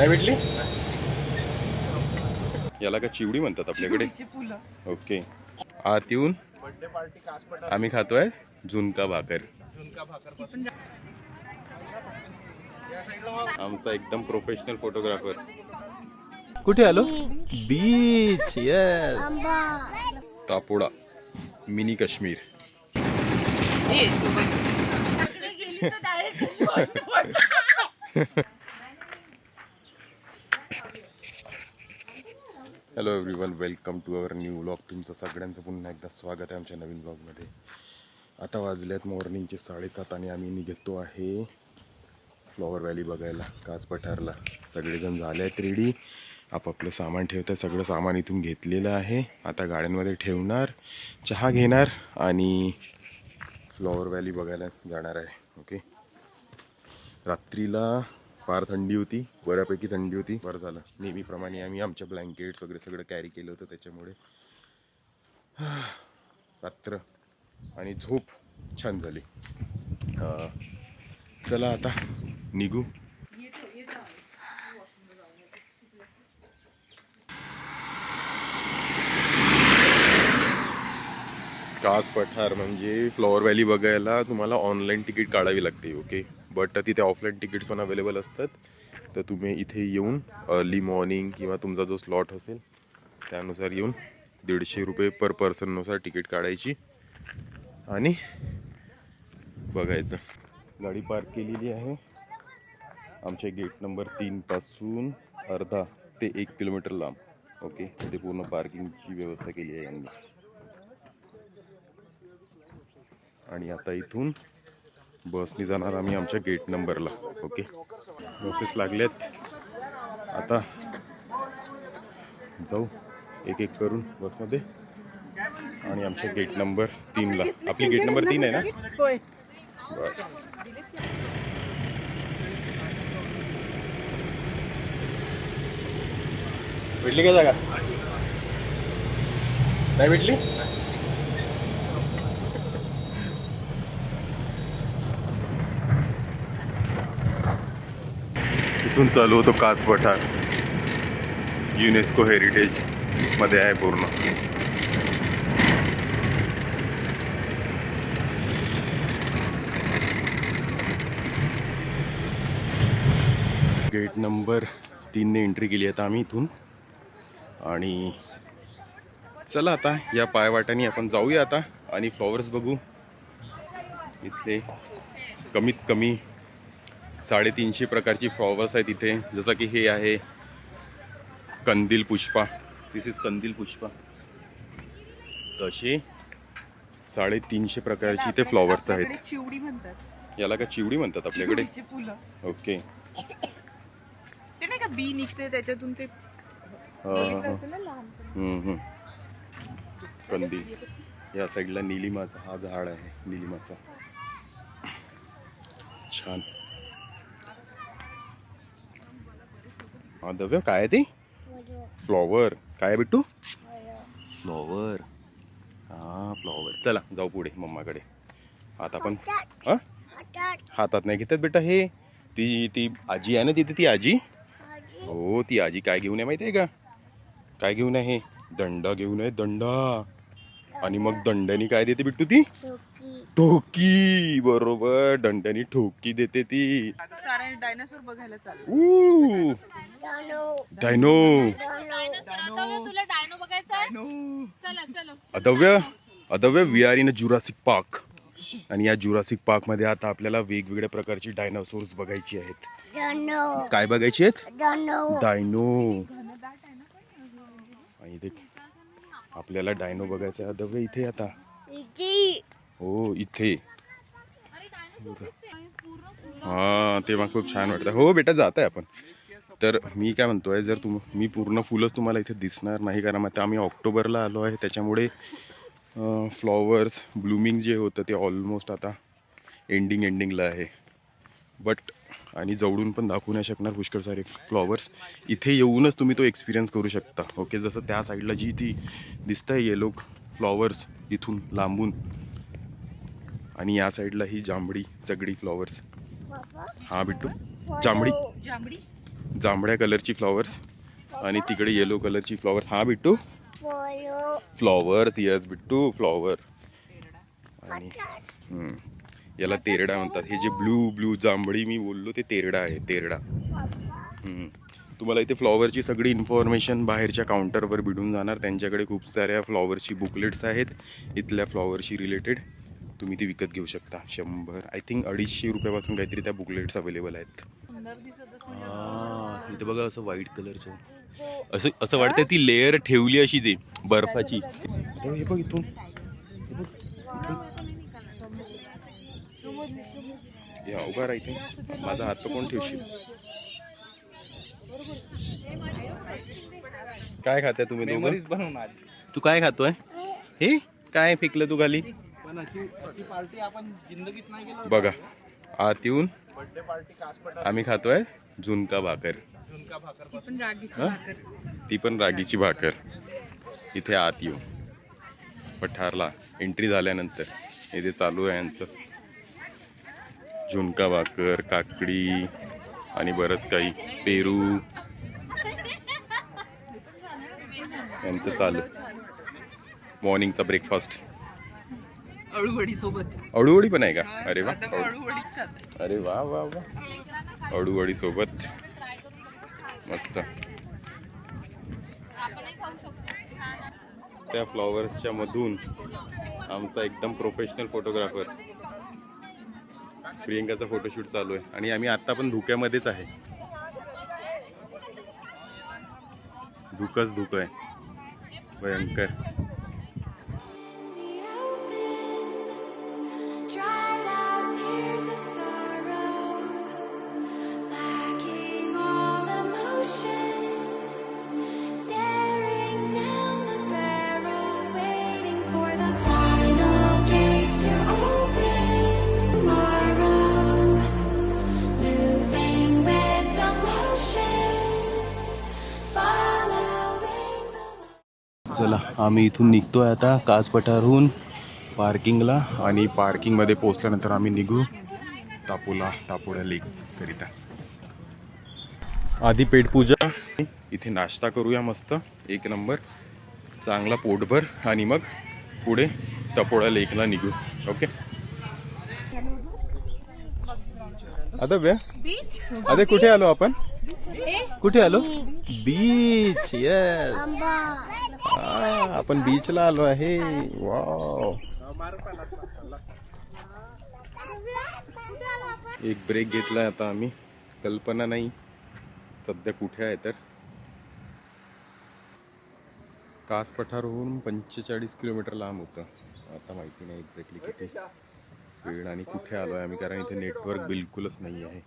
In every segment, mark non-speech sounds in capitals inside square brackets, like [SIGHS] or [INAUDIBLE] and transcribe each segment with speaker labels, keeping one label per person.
Speaker 1: नाही भेटली? याला का चिवडी म्हणतात आपल्याकडे? ओके. आत येऊन आम्ही खातोय झुणका भाकर. आमचा एकदम प्रोफेशनल फोटोग्राफर कुठे आलो? Beach yes Tapoda mini Kashmir. [LAUGHS] Hello everyone welcome to our new vlog तुमचं सगळ्यांचं पुन्हा एकदा स्वागत आहे आमच्या नवीन ब्लॉगमध्ये आता वाजल्यात मॉर्निंगचे साडेसात आणि आम्ही निघतो आहे फ्लॉवर व्हॅली बघायला काच पठारला सगळेजण झाले आहेत रेडी आपापलं सामान ठेवतं सगळं सामान इथून घेतलेलं आहे. आता गाड्यांमध्ये ठेवणार चहा घेणार आणि फ्लॉवर व्हॅली बघायला जाणार आहे. ओके रात्रीला फार थंडी होती बऱ्यापैकी थंडी होती. बरं झालं. नेहमीप्रमाणे आम्ही आमच्या ब्लँकेट्स वगैरे सगळं कॅरी केलं होतं त्याच्यामुळे. [SIGHS] रात्र आणि झोप छान झाली. चला आता निघू. कास पठार म्हणजे फ्लॉवर व्हॅली बघायला तुम्हाला ऑनलाईन तिकीट काढावी लागते ओके बट तिथे ऑफलाईन तिकीट्स पण अवेलेबल असतात. तर तुम्ही इथे येऊन अर्ली मॉर्निंग किंवा तुमचा जो स्लॉट असेल त्यानुसार येऊन दीडशे रुपये पर पर्सननुसार तिकीट काढायची. आणि बघायचं. गाडी पार्क केलेली आहे. आमच्या गेट नंबर तीनपासून अर्धा ते एक किलोमीटर लांब. ओके इथे पूर्ण पार्किंगची व्यवस्था केली आहे यांनी. आणि आता इथून बसने जाणार आम्ही आमच्या गेट नंबरला ओके बसेस लागल्यात आता जाऊ एक एक करून बसमध्ये. आणि आमच्या गेट नंबर तीनला आपली गेट नंबर तीन आहे ना? बस. भेटली का जागा? नाही भेटली? इथून चालू होतो कास पठार. युनेस्को हेरिटेजमध्ये आहे पूर्ण. गेट नंबर तीनने एंट्री केली आता आम्ही इथून. आणि चला आता या पायवाटाने आपण जाऊया आता आणि फ्लॉवर्स बघू. इथले कमीत कमी साडेतीनशे प्रकारची फ्लॉवर्स आहेत इथे. जसं की हे आहे कंदील पुष्पा. दिस इज कंदील पुष्पा. तसे साडेतीनशे प्रकारची इथे फ्लॉवर्स आहेत.
Speaker 2: चिवडी म्हणतात.
Speaker 1: याला का चिवडी म्हणतात आपल्याकडे? ओके.
Speaker 2: ते नाही का बी निघते त्याच्यातून ते.
Speaker 1: कंदील. या साईडला निलिमाचा हा झाड आहे निलिमाचा. छान. हा? दव्य काय ते? फ्लॉवर काय बिट्टू? फ्लॉवर हा फ्लॉवर चला जाऊ पुढे मम्माकडे. आता आपण हा? हातात नाही घेतात बेटा हे. ती ती आजी आहे ना तिथे ती आजी? हो ती आजी काय घेऊन आहे माहिती आहे का? काय घेऊन आहे दंडा घेऊन आहे दंडा. आणि मग दंड्यानी काय देते बिट्टू ती? ठोकी. बरोबर. दंड्यानी ठोकी देते ती.
Speaker 2: सारे डायनासोर बघायला चालू.
Speaker 1: डायनो.
Speaker 3: तुला डायनो बघायचा आहे.
Speaker 2: नो
Speaker 3: चला चलो.
Speaker 1: Adavya Adavya we are in a Jurassic Park आणि या जुरासिक पार्कमध्ये आता आपल्याला वेगवेगळ्या प्रकारची डायनासोर्स बघायची आहेत. काय बघायची आहेत? डायनो. आणि आपल्याला डायनो बघायचं आहे. अदव्य इथे आता. हो इथे. हा तेव्हा खूप छान वाटतं. हो बेटा जात आहे आपण. तर मी काय म्हणतोय जर तुम मी पूर्ण फुलंच तुम्हाला इथे दिसणार नाही कारण आता आम्ही ऑक्टोबरला आलो आहे. त्याच्यामुळे फ्लॉवर्स ब्लूमिंग जे होतं ते ऑलमोस्ट आता एंडिंग एंडिंगला आहे. बट आणि जवळून पण दाखवू नाही शकणार पुष्कळ सारे फ्लॉवर्स इथे येऊनच तुम्ही तो एक्सपिरियन्स करू शकता. ओके जसं त्या साईडला जी ती दिसतं आहे येलो फ्लॉवर्स इथून लांबून. आणि या साईडला ही जांभळी सगळी फ्लॉवर्स हा बिट्टू. जांभळी.
Speaker 2: जांभळी.
Speaker 1: जांभळ्या कलरची फ्लॉवर्स आणि तिकडे येलो कलरची फ्लॉवर हा Bittu? Flowers yes Bittu flower आणि याला तेरडा म्हणतात. हे जे ब्लू ब्लू जांभळी मी बोललो ते तेरडा आहे तेरडा. हम्म. तुम्हाला इथे फ्लॉवरची सगळी इन्फॉर्मेशन बाहेरच्या काउंटरवर भेटून जाणार. त्यांच्याकडे खूप साऱ्या फ्लॉवरची बुकलेट्स आहेत. इथल्या फ्लॉवरशी रिलेटेड तुम्ही ती विकत घेऊ शकता. शंभर आय थिंक अडीचशे रुपयापासून काहीतरी त्या बुकलेट्स अवेलेबल आहेत. इथे बघा असं व्हाईट कलरचं असं असं वाटतं ती लेअर ठेवली अशी ती बर्फाची. हे बघ इथून. हे बघ, इथून. या उभा राहा इथे माझा हात कोण ठेवशील? काय खाताय तुम्ही दोघं?
Speaker 4: मेमरीज बनवून आज.
Speaker 1: तू काय खातोय? हे? काय फेकलं तू खाली?
Speaker 4: पण अशी अशी पार्टी आपण जिंदगीत नाही गेलो
Speaker 1: बघा आत येऊन
Speaker 4: बर्थडे पार्टी कास
Speaker 1: आम्ही खातोय झुणका भाकर.
Speaker 4: झुणका भाकर
Speaker 2: पण रागीची
Speaker 1: हा?
Speaker 2: भाकर.
Speaker 1: ती पण रागीची भाकर. इथे आत येऊ पठारला. एंट्री झाल्यानंतर. इथे चालू आहे यांचं. झुणका भाकर काकडी आणि बरंच काही. पेरू. यांचं चालू. मॉर्निंगचा ब्रेकफास्ट.
Speaker 2: अळूवडी सोबत
Speaker 1: अळूवडी पण आहे का? अरे वा. अरे वा वा वा. अळूवडी सोबत मस्त. त्या फ्लॉवर्सच्या मधून आमचा एकदम प्रोफेशनल फोटोग्राफर प्रियंकाचा फोटोशूट चालू आहे. आणि आम्ही आत्ता पण धुक्यामध्येच आहे. धुकच धुक आहे. भयंकर. चला आम्ही इथून निघतोय आता कास पठारहून पार्किंगला आणि पार्किंगमध्ये पोहोचल्यानंतर आम्ही निघू तापोला तापोळ्या लेक करिता. आधी पेटपूजा इथे नाश्ता करूया मस्त. एक नंबर चांगला पोटभर. आणि मग पुढे तपोळा लेकला निघू. ओके? आता ब्या
Speaker 2: बीच
Speaker 1: अरे कुठे आलो आपण? कुठे आलो? बीच येस आपण बीचला आलो आहे. वाव एक ब्रेक घेतलाय आता आम्ही. कल्पना नाही. सध्या कुठे आहे तर. कास पठारहून पंचेचाळीस किलोमीटर लांब होतं. आता माहिती नाही एक्झॅक्टली किती वेळ आणि कुठे आलो आहे आम्ही कारण इथे नेटवर्क बिलकुलच नाही आहे.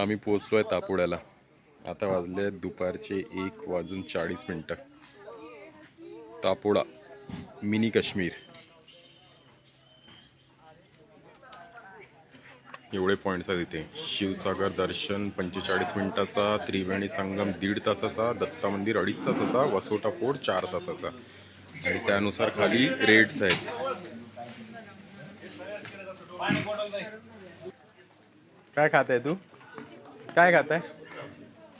Speaker 1: आम्ही पोचलोय तापोड्याला. आता वाजले आहेत दुपारचे एक वाजून चाळीस मिनटं. तापोडा मिनी काश्मीर. एवढे पॉईंट्स आहेत इथे. शिवसागर दर्शन पंचेचाळीस मिनिटाचा त्रिवेणी संगम दीड तासाचा दत्ता मंदिर अडीच तासाचा वसोटा फोर्ट चार तासाचा. आणि त्यानुसार खाली रेट्स आहेत. काय खात आहे तू? काय खात आहे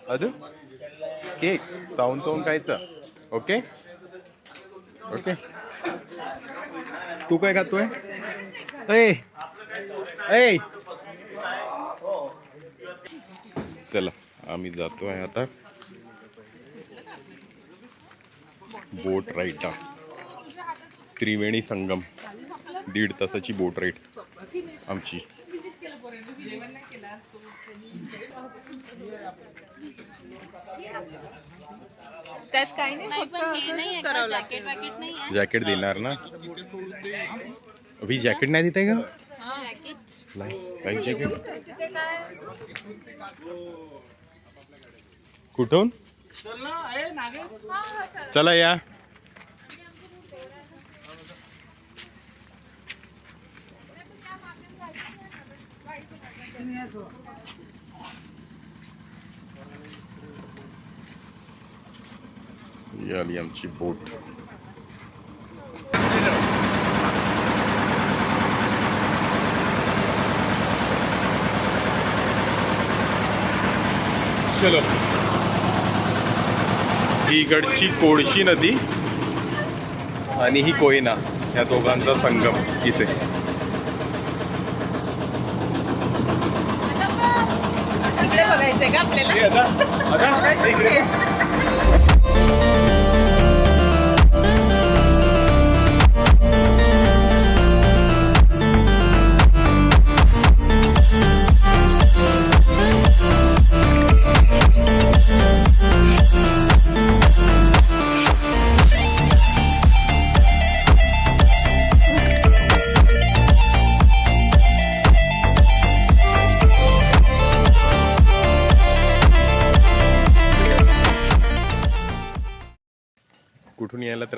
Speaker 1: अजून? केक. चावून चावून खायचं. ओके? ओके. तू काय खातोय? ऐ ऐ चला आम्ही जातोय आता. बोट राईटला त्रिवेणी संगम. दीड तासाची बोट राईट आमची.
Speaker 2: त्यात काही नाही
Speaker 3: पण हे जॅकेट
Speaker 2: लागतं
Speaker 3: वॅकेट नाही आहे?
Speaker 1: जॅकेट देणार ना? अभि जॅकेट नाही देते का?
Speaker 3: Jacket
Speaker 1: life jacket. कुठून
Speaker 4: चल ना ए नागेश
Speaker 1: चला या. ही आली आमची बोट. चलो. ही इकडची कोळशी नदी आणि ही कोयना या दोघांचा संगम इथे.
Speaker 2: बघायचंय का आपल्याला?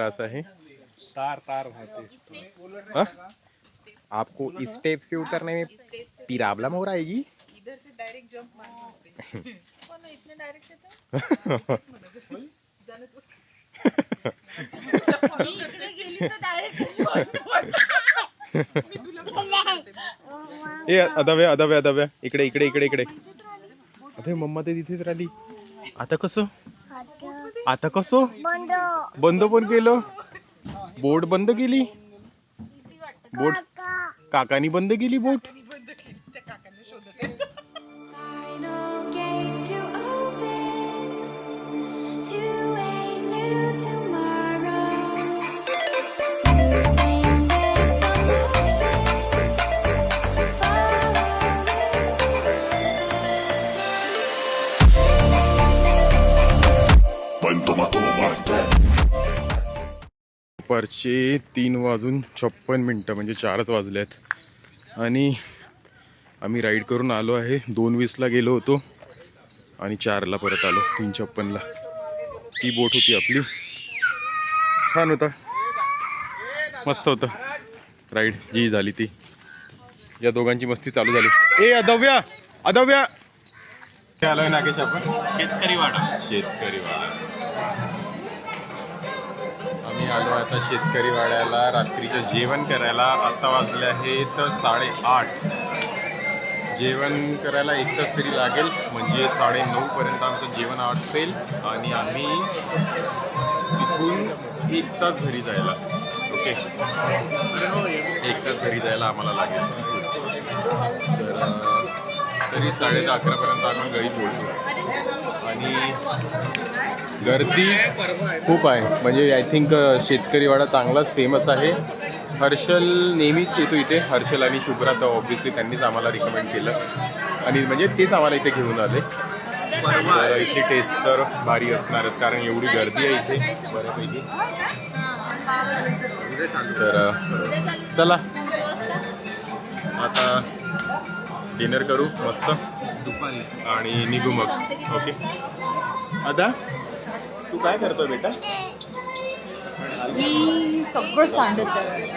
Speaker 1: त्रास आहे?
Speaker 4: तार तार होते.
Speaker 1: हा? आपको स्टेप से उतरने में प्रॉब्लम हो रहेगी
Speaker 2: इधर से डायरेक्ट जंप मारना हो इतने डायरेक्ट [LAUGHS]
Speaker 1: ए अदाव्या अदाव्या अदाव्या इकडे इकडे इकडे इकडे। अरे मम्मा ते तिथेच राहिली. आता कसं? आता कसं? बंद. पण केलं. बोट बंद केली? बोट काकानी बंद केली बोट? दुपारचे तीन वाजून छप्पन मिनटं म्हणजे चारच वाजल्यात आणि आम्ही राईड करून आलो आहे. दोन वीसला गेलो होतो आणि चारला परत आलो तीन छप्पनला. ती बोट होती आपली. छान होता. मस्त होतं. राईड जी झाली ती. या दोघांची मस्ती चालू झाली. ए अदव्या अदव्या आलोय नागेश आपण.
Speaker 4: शेतकरी वाडा.
Speaker 1: शेतकरी वाडा. आम्ही आलो आता शेतकरी वाड्याला. रात्रीचं जेवण करायला आता वाजले आहेत साडेआठ. जेवण करायला एक तास तरी लागेल म्हणजे साडे नऊपर्यंत आमचं जेवण आटपेल आणि आम्ही तिथून एक तास घरी जायला. ओके? एक तास घरी जायला आम्हाला लागेल तर तरी साडे अकरापर्यंत आम्ही घरी पोहोचू. आणि गर्दी खूप आहे. म्हणजे आय थिंक शेतकरीवाडा चांगलाच फेमस आहे. हर्षल नेहमीच येतो इथे. हर्षल आणि शुभ्रा तर ऑब्व्हियसली त्यांनीच आम्हाला रिकमेंड केलं. आणि म्हणजे तेच आम्हाला इथे घेऊन आले. तर इथली टेस्ट तर भारी असणारच कारण एवढी गर्दी आहे इथे बऱ्यापैकी. तर चला. आता डिनर करू मस्त.
Speaker 4: दुपारी
Speaker 1: आणि निघू मग. ओके आता? तू काय करतोय बेटा
Speaker 2: मी सगळं सांडत आहे.